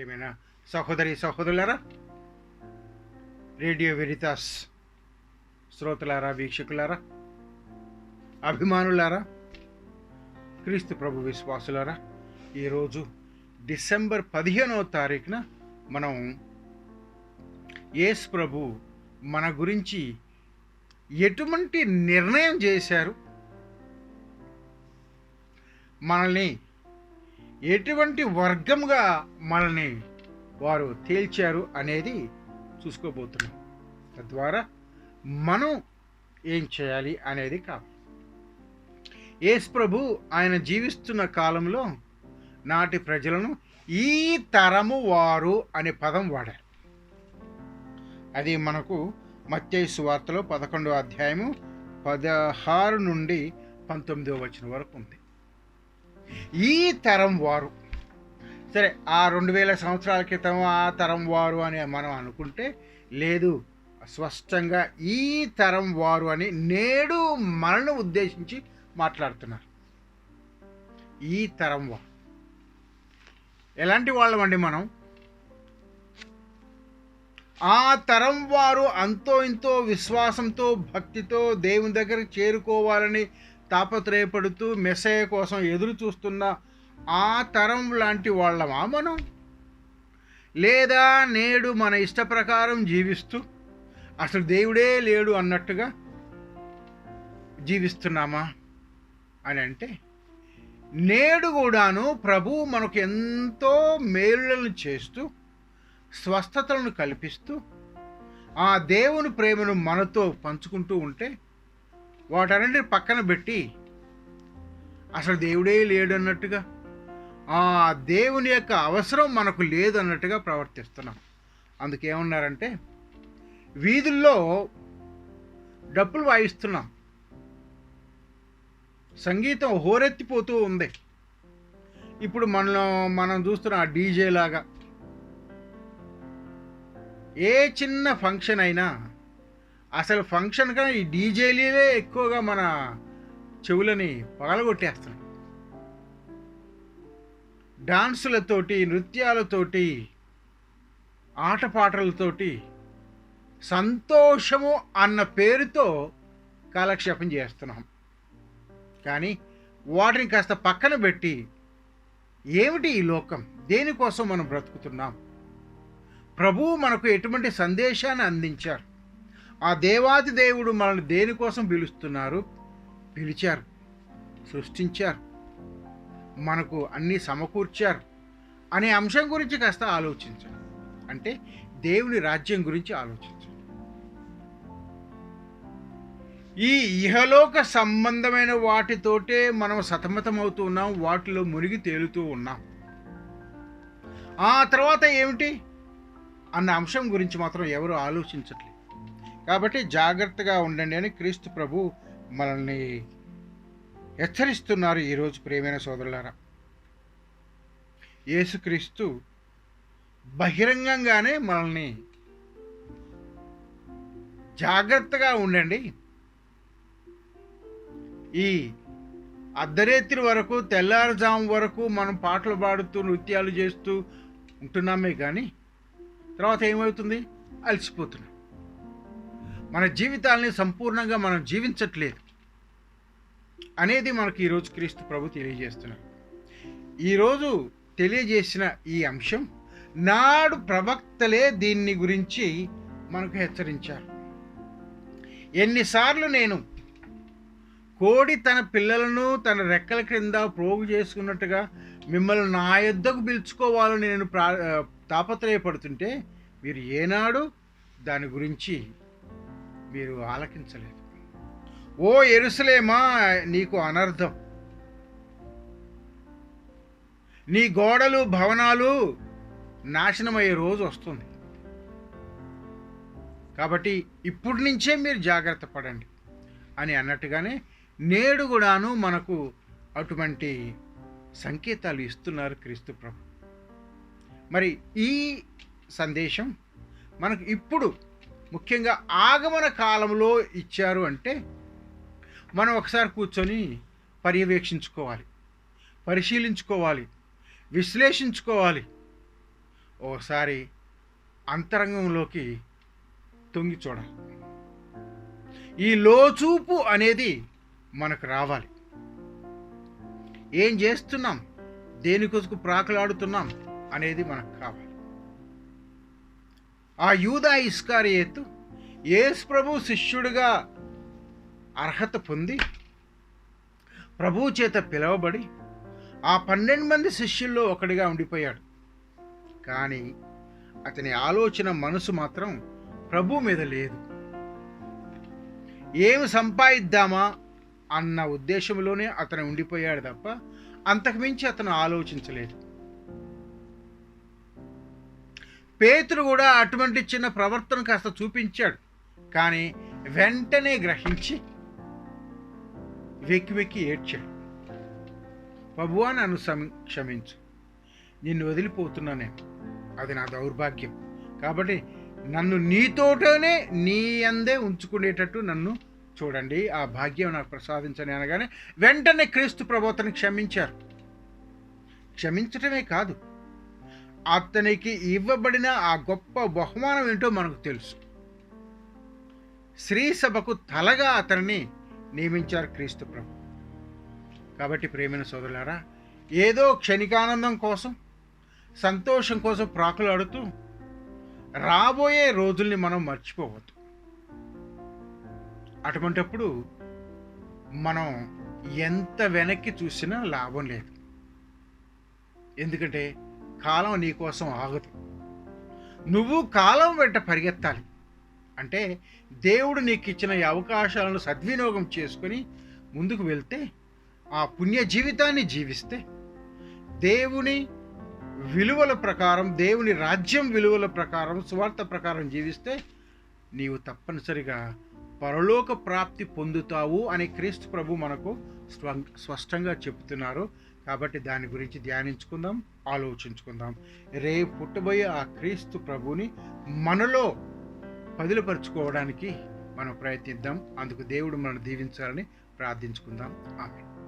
ప్రియమైన సహోదరి సహోదరులారా? రేడియో వెరితాస్ శ్రోతలారా వీక్షకులారా? అభిమానులారా? క్రీస్తు ప్రభు విశ్వాసులారా ఈరోజు డిసెంబర్ పదిహేనో తారీఖున మనం యేసు ప్రభు మన గురించి ఎటువంటి నిర్ణయం చేశారు? మనల్ని ఎటువంటి వర్గంగా మనల్ని వారు తేల్చారు అనేది చూసుకోబోతున్నాం. తద్వారా మనం ఏం చేయాలి అనేది కాదు. యేసు ప్రభు ఆయన జీవిస్తున్న కాలంలో నాటి ప్రజలను ఈ తరము వారు అనే పదం వాడారు. అది మనకు మత్తయి సువార్తలో పదకొండవ అధ్యాయము పదహారు నుండి పంతొమ్మిదవ వచనం వరకు ఉంది. ఈ తరం వారు. సరే ఆ రెండు వేల సంవత్సరాల క్రితం ఆ తరం వారు అని మనం అనుకుంటే లేదు స్పష్టంగా ఈ తరం వారు అని నేడు మనను ఉద్దేశించి మాట్లాడుతున్నారు. ఈ తరం వారు. ఎలాంటి వాళ్ళమండి మనం? ఆ తరం వారు అంతో ఇంతో విశ్వాసంతో భక్తితో దేవుని దగ్గరికి చేరుకోవాలని తాపత్రయపడుతూ మెస్సయ్య కోసం ఎదురు చూస్తున్న ఆ తరం లాంటి వాళ్ళమా మనం? లేదా నేడు మన ఇష్ట ప్రకారం జీవిస్తూ అసలు దేవుడే లేడు అన్నట్టుగా జీవిస్తున్నామా అని అంటే నేడు కూడాను ప్రభు మనకు ఎంతో మేలులను చేస్తూ స్వస్థతలను కల్పిస్తూ ఆ దేవుని ప్రేమను మనతో పంచుకుంటూ ఉంటే వాటన్నిటిని పక్కన పెట్టి అసలు దేవుడే లేడు అన్నట్టుగా ఆ దేవుని యొక్క అవసరం మనకు లేదు అన్నట్టుగా ప్రవర్తిస్తున్నాం అందుకేమన్నారంటే వీధుల్లో డప్పులు వాయిస్తున్నాం. సంగీతం హోరెత్తిపోతూ ఉంది. ఇప్పుడు మనం మనం చూస్తున్న ఆ డీజే లాగా ఏ చిన్న ఫంక్షన్ అయినా అసలు ఫంక్షన్ కన్నా ఈ డీజేలే ఎక్కువగా మన చెవులని పగలగొట్టేస్తున్నాయి డాన్సులతోటి నృత్యాలతోటి ఆటపాటలతోటి సంతోషము అన్న పేరుతో కాలక్షేపం చేస్తున్నాం. కానీ వాటిని కాస్త పక్కన పెట్టి ఏమిటి ఈ లోకం? దేనికోసం మనం బ్రతుకుతున్నాం? ప్రభువు మనకు ఎటువంటి సందేశాన్ని అందించారు? ఆ దేవాది దేవుడు మనల్ని దేనికోసం పిలుస్తున్నారు? పిలిచారు. సృష్టించారు. మనకు అన్నీ సమకూర్చారు. అనే అంశం గురించి కాస్త ఆలోచించాలి అంటే దేవుని రాజ్యం గురించి ఆలోచించాలి ఈ ఇహలోక సంబంధమైన వాటితోటే మనం సతమతమవుతూ ఉన్నాం వాటిలో మునిగి తేలుతూ ఉన్నాం. ఆ తర్వాత ఏమిటి? అన్న అంశం గురించి మాత్రం ఎవరు ఆలోచించట్లేదు. కాబట్టి జాగ్రత్తగా ఉండండి అని క్రీస్తు ప్రభు మనల్ని హెచ్చరిస్తున్నారు ఈరోజు ప్రేమైన సోదరులారా. యేసుక్రీస్తు బహిరంగంగానే మనల్ని జాగ్రత్తగా ఉండండి. ఈ అర్ధరేత్రి వరకు తెల్లారుజాము వరకు మనం పాటలు పాడుతూ నృత్యాలు చేస్తూ ఉంటున్నామే కానీ తర్వాత ఏమవుతుంది? అలసిపోతున్నాం. మన జీవితాల్ని సంపూర్ణంగా మనం జీవించట్లేదు అనేది మనకు ఈరోజు క్రీస్తు ప్రభు తెలియజేస్తున్నారు ఈరోజు తెలియజేసిన ఈ అంశం నాడు ప్రవక్తలే దీన్ని గురించి మనకు హెచ్చరించారు. ఎన్నిసార్లు నేను కోడి తన పిల్లలను తన రెక్కల క్రింద ప్రోగు చేసుకున్నట్టుగా మిమ్మల్ని నా యుద్ధకు పిలుచుకోవాలని నేను ప్రా తాపత్రయపడుతుంటే మీరు ఏనాడు దాని గురించి మీరు ఆలకించలేదు. ఓ ఎరుసలేమా నీకు అనర్థం. నీ గోడలు భవనాలు నాశనమయ్యే రోజు వస్తుంది. కాబట్టి ఇప్పటి నుంచే మీరు జాగ్రత్త పడండి. అని అన్నట్టుగానే నేడు కూడాను మనకు అటువంటి సంకేతాలు ఇస్తున్నారు క్రీస్తు ప్రభు. మరి ఈ సందేశం మనకు ఇప్పుడు ముఖ్యంగా ఆగమన కాలంలో ఇచ్చారు అంటే మనం ఒకసారి కూర్చొని పర్యవేక్షించుకోవాలి పరిశీలించుకోవాలి విశ్లేషించుకోవాలి. ఒకసారి అంతరంగంలోకి తొంగి చూడాలి. ఈ లోచూపు అనేది మనకు రావాలి. ఏం చేస్తున్నాం? దేని కొరకు ప్రాకులాడుతున్నాం? అనేది మనకు కావాలి. ఆ యూదా ఇస్కారియేతు యేసు ప్రభు శిష్యుడిగా అర్హత పొంది ప్రభు చేత పిలువబడి ఆ పన్నెండు మంది శిష్యుల్లో ఒకడిగా ఉండిపోయాడు. కానీ అతని ఆలోచన మనసు మాత్రం ప్రభు మీద లేదు. ఏమి సంపాదిద్దామా అన్న ఉద్దేశంలోనే అతను ఉండిపోయాడు తప్ప అంతకుమించి అతను ఆలోచించలేదు. పేతురు కూడా అటువంటి చిన్న ప్రవర్తన కాస్త చూపించాడు. కానీ వెంటనే గ్రహించి వెక్కి వెక్కి ఏడ్చాడు. ప్రభువా నన్ను క్షమించు. నిన్ను వదిలిపోతున్నా నేను. అది నా దౌర్భాగ్యం. కాబట్టి నన్ను నీతోటనే నీ అందే ఉంచుకునేటట్టు నన్ను చూడండి. ఆ భాగ్యం నాకు ప్రసాదించని అనగానే వెంటనే క్రీస్తు ప్రభు క్షమించారు. క్షమించటమే కాదు అతనికి ఇవ్వబడిన ఆ గొప్ప బహుమానం ఏంటో మనకు తెలుసు. స్త్రీ సభకు తలగా అతన్ని నియమించారు క్రీస్తు ప్రభు. కాబట్టి ప్రేమైన సోదరులారా ఏదో క్షణికానందం కోసం సంతోషం కోసం ప్రాకులాడుతూ రాబోయే రోజుల్ని మనం మర్చిపోవద్దు. అటువంటప్పుడు మనం ఎంత వెనక్కి చూసినా లాభం లేదు. ఎందుకంటే కాలం నీ కోసం ఆగదు. నువ్వు కాలం వెంట పరిగెత్తాలి. అంటే దేవుడు నీకు ఇచ్చిన ఈ అవకాశాలను సద్వినియోగం చేసుకొని ముందుకు వెళ్తే ఆ పుణ్య జీవితాన్ని జీవిస్తే దేవుని విలువల ప్రకారం దేవుని రాజ్యం విలువల ప్రకారం స్వార్థ ప్రకారం జీవిస్తే నీవు తప్పనిసరిగా పరలోక ప్రాప్తి పొందుతావు అని క్రీస్తు ప్రభు మనకు స్వ- స్పష్టంగా చెబుతున్నారు. కాబట్టి దాని గురించి ధ్యానించుకుందాం ఆలోచించుకుందాం. రేపు పుట్టబోయే ఆ క్రీస్తు ప్రభుని మనలో పదిలపరుచుకోవడానికి మనం ప్రయత్నిద్దాం. అందుకు దేవుడు మనం దీవించాలని ప్రార్థించుకుందాం. ఆమె